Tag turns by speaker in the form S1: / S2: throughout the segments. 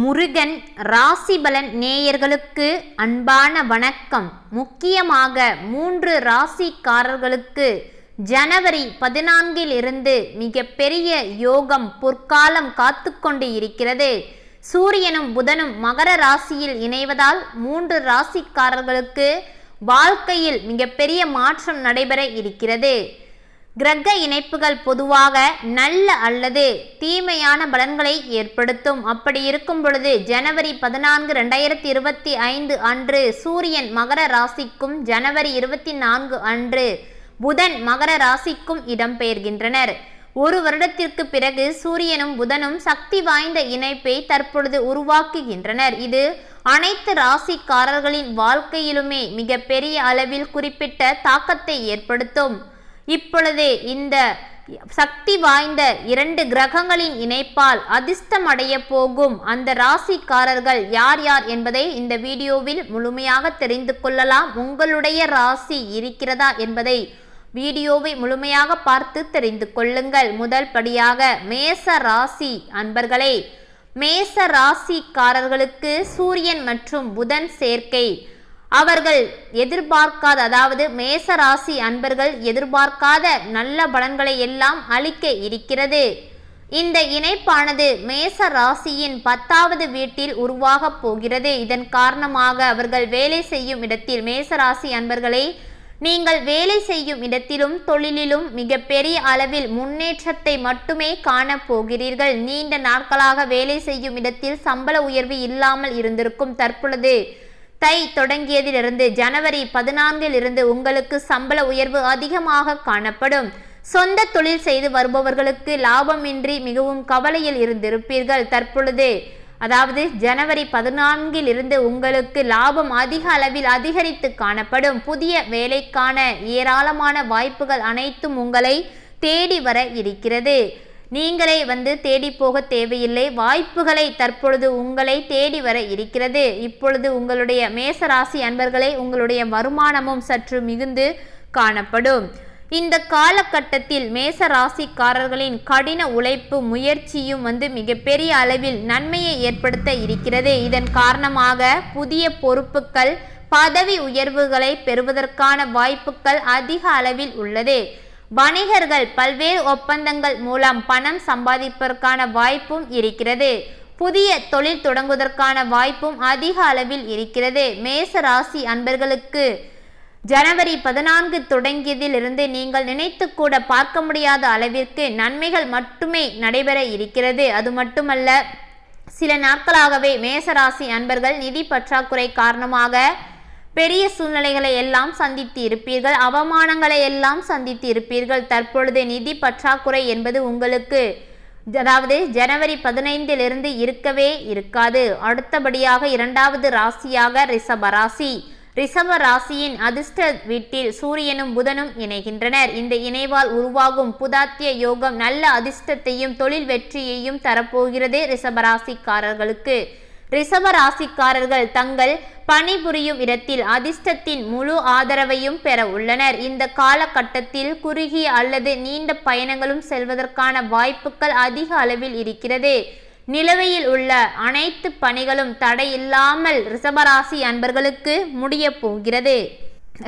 S1: முருகன் ராசிபலன் நேயர்களுக்கு அன்பான வணக்கம். முக்கியமாக மூன்று ராசிக்காரர்களுக்கு ஜனவரி பதினான்கில் இருந்து மிக பெரிய யோகம் பொற்காலம் காத்துக்கொண்டு இருக்கிறது. சூரியனும் புதனும் மகர ராசியில் இணைவதால் மூன்று ராசிக்காரர்களுக்கு வாழ்க்கையில் மிகப்பெரிய மாற்றம் நடைபெற இருக்கிறது. கிரக இணைப்புகள் பொதுவாக நல்ல அல்லது தீமையான பலன்களை ஏற்படுத்தும். அப்படி இருக்கும் பொழுது ஜனவரி பதினான்கு ரெண்டாயிரத்தி இருபத்தி ஐந்து அன்று சூரியன் மகர ராசிக்கும் ஜனவரி இருபத்தி நான்கு அன்று புதன் மகர ராசிக்கும் இடம்பெயர்கின்றனர். ஒரு வருடத்திற்கு பிறகு சூரியனும் புதனும் சக்தி வாய்ந்த இணைப்பை தற்பொழுது உருவாக்குகின்றனர். இது அனைத்து ராசிக்காரர்களின் வாழ்க்கையிலுமே மிகப்பெரிய அளவில் குறிப்பிட்ட தாக்கத்தை ஏற்படுத்தும். இப்பொழுது இந்த சக்தி வாய்ந்த இரண்டு கிரகங்களின் இணைப்பால் அதிர்ஷ்டம் அடைய போகும் அந்த ராசிக்காரர்கள் யார் யார் என்பதை இந்த வீடியோவில் முழுமையாக தெரிந்து கொள்ளலாம். உங்களுடைய ராசி இருக்கிறதா என்பதை வீடியோவை முழுமையாக பார்த்து தெரிந்து கொள்ளுங்கள். முதல் படியாக மேச ராசி அன்பர்களே மேச ராசிக்காரர்களுக்கு சூரியன் மற்றும் புதன் சேர்க்கை. அவர்கள் எதிர்பார்க்காத அதாவது மேச ராசி அன்பர்கள் எதிர்பார்க்காத நல்ல பலன்களை எல்லாம் அளிக்க இருக்கிறது. இந்த இணைப்பானது மேச ராசியின் பத்தாவது வீட்டில் உருவாகப் போகிறது. இதன் காரணமாக அவர்கள் வேலை செய்யும் இடத்தில் மேச ராசி அன்பர்களை நீங்கள் வேலை செய்யும் இடத்திலும் தொழிலிலும் மிக பெரிய அளவில் முன்னேற்றத்தை மட்டுமே காணப்போகிறீர்கள் நீண்ட நாட்களாக வேலை செய்யும் இடத்தில் சம்பள உயர்வு இல்லாமல் இருந்திருக்கும் தற்பொழுது. தை தொடங்கியதிலிருந்து ஜனவரி பதினான்கில் இருந்து உங்களுக்கு சம்பள உயர்வு அதிகமாக காணப்படும். சொந்த தொழில் செய்து வருபவர்களுக்கு லாபமின்றி மிகவும் கவலையில் இருந்திருப்பீர்கள் தற்பொழுது. அதாவது ஜனவரி பதினான்கில் இருந்து உங்களுக்கு லாபம் அதிக அளவில் அதிகரித்து காணப்படும். புதிய வேலைக்கான ஏராளமான வாய்ப்புகள் அனைத்தும் உங்களை தேடி வர இருக்கிறது. நீங்களே வந்து தேடி போக தேவையில்லை. வாய்ப்புகளை தற்பொழுது உங்களை தேடி வர இருக்கிறது. இப்பொழுது உங்களுடைய மேசராசி அன்பர்களை உங்களுடைய வருமானமும் சற்று மிகுந்து காணப்படும். இந்த காலகட்டத்தில் மேச ராசிக்காரர்களின் கடின உழைப்பு முயற்சியும் வந்து மிகப்பெரிய அளவில் நன்மையை ஏற்படுத்த இருக்கிறது. இதன் காரணமாக புதிய பொறுப்புகள் பதவி உயர்வுகளை பெறுவதற்கான வாய்ப்புகள் அதிக அளவில் உள்ளது. வணிகர்கள் பல்வேறு ஒப்பந்தங்கள் மூலம் பணம் சம்பாதிப்பதற்கான வாய்ப்பும் இருக்கிறது. புதிய தொழில் தொடங்குவதற்கான வாய்ப்பும் அதிக அளவில் இருக்கிறது. மேச ராசி அன்பர்களுக்கு ஜனவரி பதினான்கு தொடங்கியதிலிருந்து நீங்கள் நினைத்து கூட பார்க்க முடியாத அளவிற்கு நன்மைகள் மட்டுமே நடைபெற இருக்கிறது. அது மட்டுமல்ல சில நாட்களாகவே மேசராசி அன்பர்கள் நிதி பற்றாக்குறை காரணமாக பெரிய சூழ்நிலைகளை எல்லாம் சந்தித்து இருப்பீர்கள் அவமானங்களை எல்லாம் சந்தித்து இருப்பீர்கள் தற்பொழுது நிதி பற்றாக்குறை என்பது உங்களுக்கு அதாவது ஜனவரி பதினைந்திலிருந்து இருக்கவே இருக்காது. அடுத்தபடியாக இரண்டாவது ராசியாக ரிஷபராசி ரிஷப ராசியின் அதிர்ஷ்ட வீட்டில் சூரியனும் புதனும் இணைகின்றனர். இந்த இணைவால் உருவாகும் புதாத்திய யோகம் நல்ல அதிர்ஷ்டத்தையும் தொழில் வெற்றியையும் தரப்போகிறது ரிஷபராசிக்காரர்களுக்கு ரிஷப ராசிக்காரர்கள் தங்கள் பணிபுரியும் இடத்தில் அதிர்ஷ்டத்தின் முழு ஆதரவையும் பெற உள்ளனர். இந்த காலகட்டத்தில் குறுகிய அல்லது நீண்ட பயணங்களும் செல்வதற்கான வாய்ப்புகள் அதிக அளவில் இருக்கிறது. நிலுவையில் உள்ள அனைத்து பணிகளும் தடையில்லாமல் ரிஷபராசி அன்பர்களுக்கு முடிய போகிறது.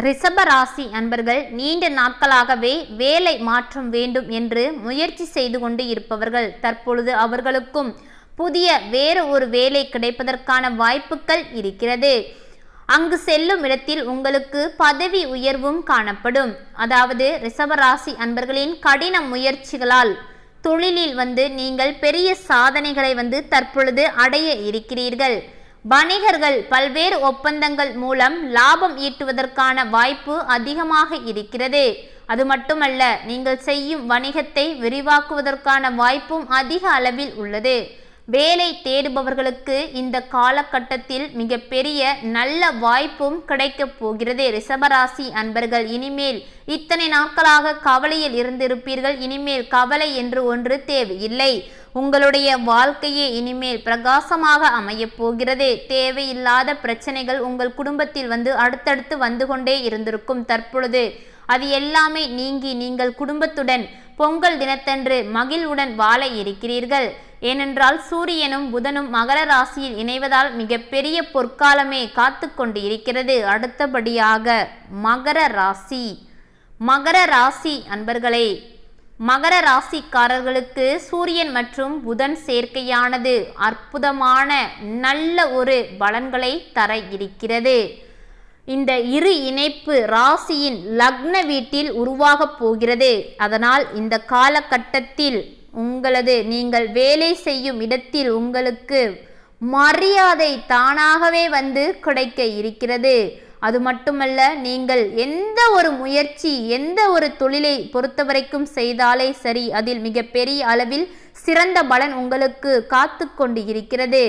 S1: ரிஷபராசி அன்பர்கள் நீண்ட நாட்களாகவே வேலை மாற்றம் வேண்டும் என்று முயற்சி செய்து கொண்டு இருப்பவர்கள். தற்பொழுது அவர்களுக்கும் புதிய வேறு ஒரு வேலை கிடைப்பதற்கான வாய்ப்புகள் இருக்கிறது. அங்கு செல்லும் இடத்தில் உங்களுக்கு பதவி உயர்வும் காணப்படும். அதாவது ரிஷபராசி அன்பர்களின் கடின முயற்சிகளால் தொழிலில் வந்து நீங்கள் பெரிய சாதனைகளை வந்து தற்பொழுது அடைய இருக்கிறீர்கள். வணிகர்கள் பல்வேறு ஒப்பந்தங்கள் மூலம் லாபம் ஈட்டுவதற்கான வாய்ப்பு அதிகமாக இருக்கிறது. அது மட்டுமல்ல நீங்கள் செய்யும் வணிகத்தை விரிவாக்குவதற்கான வாய்ப்பும் அதிக அளவில் உள்ளது. வேலை தேடுபவர்களுக்கு இந்த காலகட்டத்தில் மிகப்பெரிய நல்ல வாய்ப்பும் கிடைக்கப் போகிறது. ரிஷபராசி அன்பர்கள் இனிமேல் இத்தனை நாட்களாக கவலையில் இருந்திருப்பீர்கள். இனிமேல் கவலை என்று ஒன்று தேவையில்லை. உங்களுடைய வாழ்க்கையே இனிமேல் பிரகாசமாக அமையப் போகிறது. தேவையில்லாத பிரச்சனைகள் உங்கள் குடும்பத்தில் வந்து அடுத்தடுத்து வந்து கொண்டே இருந்திருக்கும் தற்பொழுது. அது எல்லாமே நீங்கி நீங்கள் குடும்பத்துடன் பொங்கல் தினத்தன்று மகிழ்வுடன் வாழ இருக்கிறீர்கள். ஏனென்றால் சூரியனும் புதனும் மகர ராசியில் இணைவதால் மிகப்பெரிய பொற்காலமே காத்து கொண்டு இருக்கிறது அடுத்தபடியாக மகர ராசி. மகர ராசி அன்பர்களே மகர ராசிக்காரர்களுக்கு சூரியன் மற்றும் புதன் சேர்க்கையானது அற்புதமான நல்ல ஒரு பலன்களை தர இருக்கிறது. இந்த இரு இணைப்பு ராசியின் லக்ன வீட்டில் உருவாகப் போகிறது. அதனால் இந்த காலகட்டத்தில் உங்களது நீங்கள் வேலை செய்யும் இடத்தில் உங்களுக்கு மரியாதை தானாகவே வந்து கிடைக்க இருக்கிறது. அது மட்டுமல்ல நீங்கள் எந்த ஒரு முயற்சி எந்த ஒரு தொழிலை பொறுத்தவரைக்கும் செய்தாலே சரி அதில் மிகப்பெரிய அளவில் சிறந்த பலன் உங்களுக்கு காத்து கொண்டு இருக்கிறது.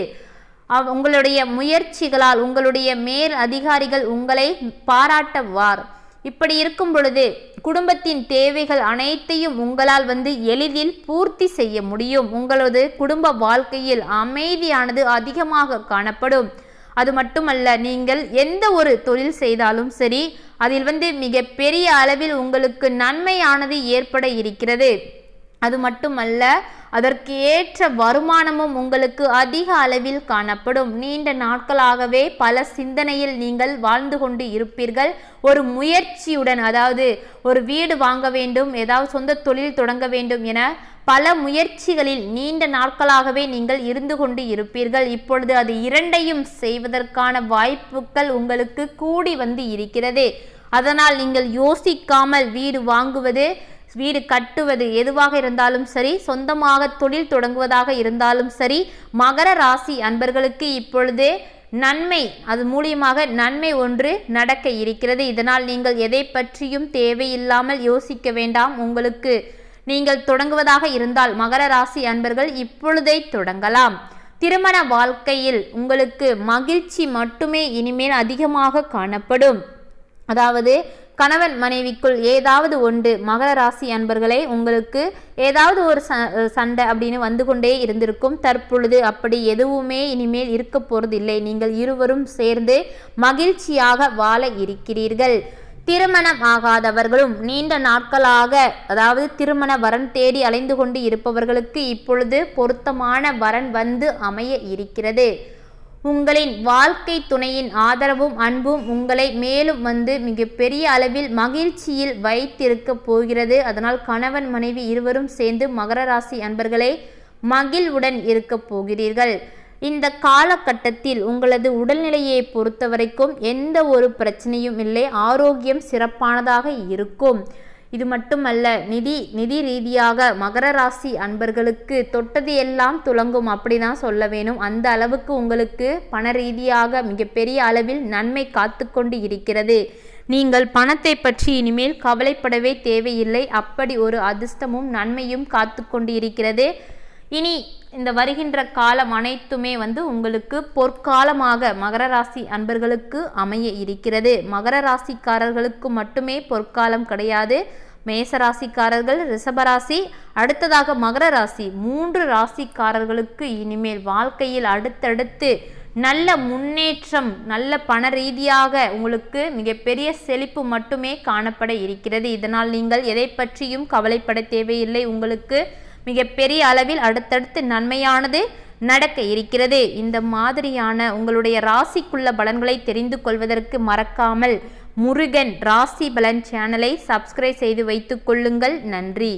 S1: உங்களுடைய முயற்சிகளால் உங்களுடைய மேல் அதிகாரிகள் உங்களை பாராட்டவார். இப்படி இருக்கும் பொழுது குடும்பத்தின் தேவைகள் அனைத்தையும் உங்களால் வந்து எளிதில் பூர்த்தி செய்ய முடியும். உங்களது குடும்ப வாழ்க்கையில் அமைதியானது அதிகமாக காணப்படும். அது மட்டுமல்ல நீங்கள் எந்த ஒரு தொழில் செய்தாலும் சரி அதில் வந்து மிக பெரிய அளவில் உங்களுக்கு நன்மையானது ஏற்பட இருக்கிறது. அது மட்டுமல்ல அதற்கு ஏற்ற வருமானமும் உங்களுக்கு அதிக அளவில் காணப்படும். நீண்ட நாட்களாகவே பல சிந்தனையில் நீங்கள் வாழ்ந்து கொண்டு இருப்பீர்கள். ஒரு முயற்சியுடன் அதாவது ஒரு வீடு வாங்க வேண்டும் ஏதாவது சொந்த தொழில் தொடங்க வேண்டும் என பல முயற்சிகளில் நீண்ட நாட்களாகவே நீங்கள் இருந்து கொண்டு இருப்பீர்கள். இப்பொழுது அது இரண்டையும் செய்வதற்கான வாய்ப்புகள் உங்களுக்கு கூடி வந்து இருக்கிறது. அதனால் நீங்கள் யோசிக்காமல் வீடு வாங்குவது வீடு கட்டுவது எதுவாக இருந்தாலும் சரி சொந்தமாக தொழில் தொடங்குவதாக இருந்தாலும் சரி மகர ராசி அன்பர்களுக்கு இப்பொழுது நன்மை அது மூலியமாக நன்மை ஒன்று நடக்க இருக்கிறது. இதனால் நீங்கள் எதை பற்றியும் தேவையில்லாமல் யோசிக்க வேண்டாம். உங்களுக்கு நீங்கள் தொடங்குவதாக இருந்தால் மகர ராசி அன்பர்கள் இப்பொழுதே தொடங்கலாம். திருமண வாழ்க்கையில் உங்களுக்கு மகிழ்ச்சி மட்டுமே இனிமேல் அதிகமாக காணப்படும். அதாவது கணவன் மனைவிக்குள் ஏதாவது ஒன்று மகர ராசி அன்பர்களே உங்களுக்கு ஏதாவது ஒரு சண்டை அப்படின்னு வந்து கொண்டே இருந்திருக்கும். தற்பொழுது அப்படி எதுவுமே இனிமேல் இருக்க போறதில்லை. நீங்கள் இருவரும் சேர்ந்து மகிழ்ச்சியாக வாழ இருக்கிறீர்கள். திருமணம் ஆகாதவர்களும் நீண்ட நாட்களாக அதாவது திருமண வரன் தேடி அலைந்து கொண்டு இருப்பவர்களுக்கு இப்பொழுது பொருத்தமான வரன் வந்து அமைய இருக்கிறது. உங்களின் வாழ்க்கை துணையின் ஆதரவும் அன்பும் உங்களை மேலும் வந்து மிகப்பெரிய அளவில் மகிழ்ச்சியில் வைத்திருக்க போகிறது. அதனால் கணவன் மனைவி இருவரும் சேர்ந்து மகர ராசி அன்பர்களே மகிழ்வுடன் இருக்க போகிறீர்கள். இந்த காலகட்டத்தில் உங்களது உடல்நிலையை பொறுத்தவரைக்கும் எந்த ஒரு பிரச்சனையும் இல்லை. ஆரோக்கியம் சிறப்பானதாக இருக்கும். இது மட்டுமல்ல நிதி நிதி ரீதியாக மகர ராசி அன்பர்களுக்கு தொட்டது எல்லாம் துலங்கும் அப்படி தான் சொல்ல வேணும். அந்த அளவுக்கு உங்களுக்கு பண ரீதியாக மிகப்பெரிய அளவில் நன்மை காத்து கொண்டு இருக்கிறது. நீங்கள் பணத்தை பற்றி இனிமேல் கவலைப்படவே தேவையில்லை. அப்படி ஒரு அதிர்ஷ்டமும் நன்மையும் காத்து கொண்டு இருக்கிறது. இனி இந்த வருகின்ற காலம் அனைத்துமே வந்து உங்களுக்கு பொற்காலமாக மகர ராசி அன்பர்களுக்கு அமைய இருக்கிறது. மகர ராசிக்காரர்களுக்கு மட்டுமே பொற்காலம் கிடையாது. மேச ராசிக்காரர்கள் ரிஷபராசி அடுத்ததாக மகர ராசி. மூன்று ராசிக்காரர்களுக்கு இனிமேல் வாழ்க்கையில் அடுத்தடுத்து நல்ல முன்னேற்றம் நல்ல பண ரீதியாக உங்களுக்கு மிகப்பெரிய செழிப்பு மட்டுமே காணப்பட இருக்கிறது. இதனால் நீங்கள் எதை பற்றியும் கவலைப்பட தேவையில்லை. உங்களுக்கு மிகப்பெரிய அளவில் அடுத்தடுத்து நன்மையானது நடக்க இருக்கிறது. இந்த மாதிரியான உங்களுடைய ராசிக்குள்ள பலன்களை தெரிந்து கொள்வதற்கு மறக்காமல் முருகன் ராசி பலன் சேனலை சப்ஸ்கிரைப் செய்து வைத்துக் கொள்ளுங்கள். நன்றி.